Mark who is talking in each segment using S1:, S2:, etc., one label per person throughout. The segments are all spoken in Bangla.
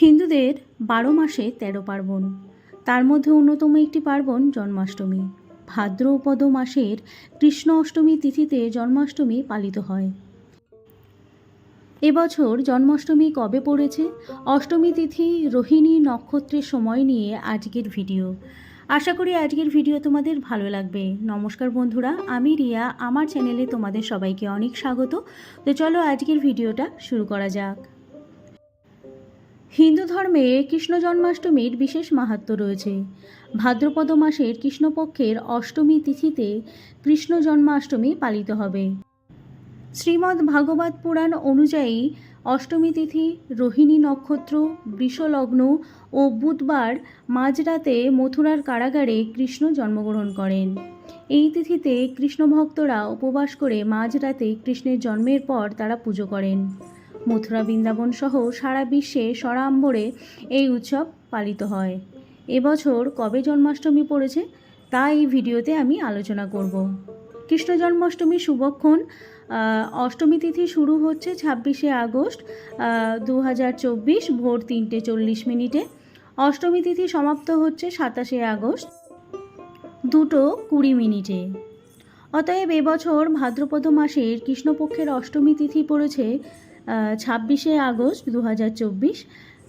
S1: হিন্দুদের বারো মাসে তেরো পার্বণ। তার মধ্যে অন্যতম একটি পার্বণ জন্মাষ্টমী। ভাদ্রপদ মাসের কৃষ্ণ অষ্টমী তিথিতে জন্মাষ্টমী পালিত হয়। এবছর জন্মাষ্টমী কবে পড়েছে? অষ্টমী তিথি রোহিণী নক্ষত্রের সময় নিয়ে আজকের ভিডিও। আশা করি আজকের ভিডিও তোমাদের ভালো লাগবে। নমস্কার বন্ধুরা, আমি রিয়া। আমার চ্যানেলে তোমাদের সবাইকে অনেক স্বাগত। তো চলো আজকের ভিডিওটা শুরু করা যাক। হিন্দু ধর্মে কৃষ্ণ জন্মাষ্টমীর বিশেষ মাহাত্ম্য রয়েছে। ভাদ্রপদ মাসের কৃষ্ণপক্ষের অষ্টমী তিথিতে কৃষ্ণ জন্মাষ্টমী পালিত হবে। শ্রীমদ্ ভাগবত পুরাণ অনুযায়ী অষ্টমী তিথি, রোহিণী নক্ষত্র, বৃষলগ্ন ও বুধবার মাঝরাতে মথুরার কারাগারে কৃষ্ণ জন্মগ্রহণ করেন। এই তিথিতে কৃষ্ণ ভক্তরা উপবাস করে মাঝরাতে কৃষ্ণের জন্মের পর তারা পুজো করেন। মথুরা বৃন্দাবন সহ সারা বিশ্বে সরাম্বরে এই উৎসব পালিত হয়। এবছর কবে জন্মাষ্টমী পড়েছে, তা এই ভিডিওতে আমি আলোচনা করব। কৃষ্ণ জন্মাষ্টমী শুভক্ষণ অষ্টমী তিথি শুরু হচ্ছে ছাব্বিশে আগস্ট দু হাজার চব্বিশ ভোর তিনটে চল্লিশ মিনিটে। অষ্টমী তিথি সমাপ্ত হচ্ছে সাতাশে আগস্ট, দুটো কুড়ি মিনিটে। অতএব এবছর ভাদ্রপদ মাসের কৃষ্ণপক্ষের অষ্টমী তিথি পড়েছে ছাব্বিশে আগস্ট দু হাজার চব্বিশ।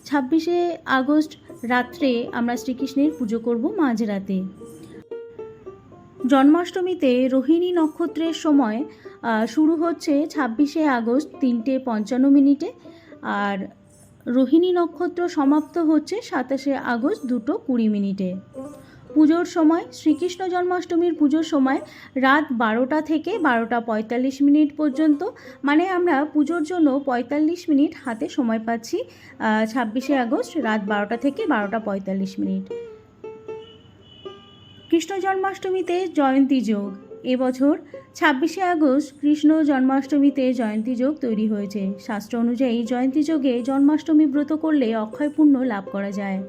S1: ছাব্বিশে আগস্ট রাত্রে আমরা শ্রীকৃষ্ণের পুজো করব মাঝরাতে। জন্মাষ্টমীতে রোহিণী নক্ষত্রের সময় শুরু হচ্ছে ছাব্বিশে আগস্ট তিনটে পঞ্চান্ন মিনিটে। আর রোহিণী নক্ষত্র সমাপ্ত হচ্ছে সাতাশে আগস্ট দুটো কুড়ি মিনিটে। পুজোর সময়, শ্রীকৃষ্ণ জন্মাষ্টমীর পুজোর সময় রাত বারোটা থেকে বারোটা পঁয়তাল্লিশ মিনিট পর্যন্ত মানে আমরা পুজোর জন্য পঁয়তাল্লিশ মিনিট হাতে সময় পাচ্ছি ছাব্বিশে আগস্ট রাত বারোটা থেকে বারোটা পঁয়তাল্লিশ মিনিট। কৃষ্ণ জন্মাষ্টমীতে জয়ন্তী যোগ। এবছর ছাব্বিশে আগস্ট কৃষ্ণ জন্মাষ্টমীতে জয়ন্তী যোগ তৈরি হয়েছে। শাস্ত্র অনুযায়ী জয়ন্তী যোগে জন্মাষ্টমী ব্রত করলে অক্ষয় পুণ্য লাভ করা যায়।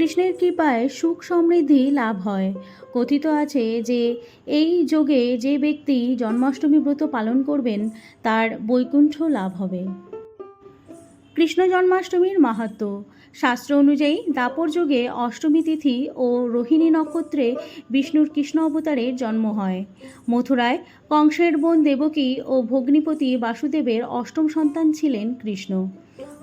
S1: কৃষ্ণের কৃপায় সুখ সমৃদ্ধি লাভ হয়। কথিত আছে যে, এই যোগে যে ব্যক্তি জন্মাষ্টমী ব্রত পালন করবেন, তার বৈকুণ্ঠ লাভ হবে। কৃষ্ণ জন্মাষ্টমীর মাহাত্ম্য শাস্ত্র অনুযায়ী দাপর যুগে অষ্টমী তিথি ও রোহিণী নক্ষত্রে বিষ্ণুর কৃষ্ণ অবতারের জন্ম হয়। মথুরায় কংসের বোন দেবকী ও ভগ্নিপতি বাসুদেবের অষ্টম সন্তান ছিলেন কৃষ্ণ।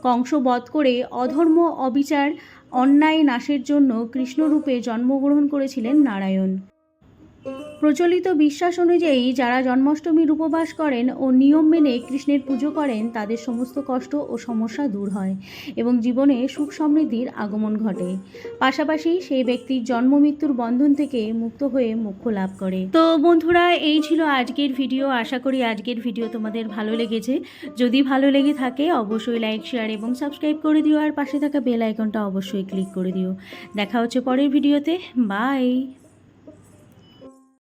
S1: কংস বধ করে অধর্ম অবিচার অন্যায় নাশের জন্য কৃষ্ণরূপে জন্মগ্রহণ করেছিলেন নারায়ণ। প্রচলিত বিশ্বাস অনুযায়ী যারা জন্মাষ্টমীর উপবাস করেন ও নিয়ম মেনে কৃষ্ণের পুজো করেন, তাদের সমস্ত কষ্ট ও সমস্যা দূর হয় এবং জীবনে সুখ সমৃদ্ধির আগমন ঘটে। পাশাপাশি সেই ব্যক্তির জন্ম মৃত্যুর বন্ধন থেকে মুক্ত হয়ে মোক্ষ লাভ করে। তো বন্ধুরা, এই ছিল আজকের ভিডিও। আশা করি আজকের ভিডিও তোমাদের ভালো লেগেছে। যদি ভালো লেগে থাকে, অবশ্যই লাইক, শেয়ার এবং সাবস্ক্রাইব করে দিও। আর পাশে থাকা বেল আইকনটা অবশ্যই ক্লিক করে দিও। দেখা হচ্ছে পরের ভিডিওতে। বাই!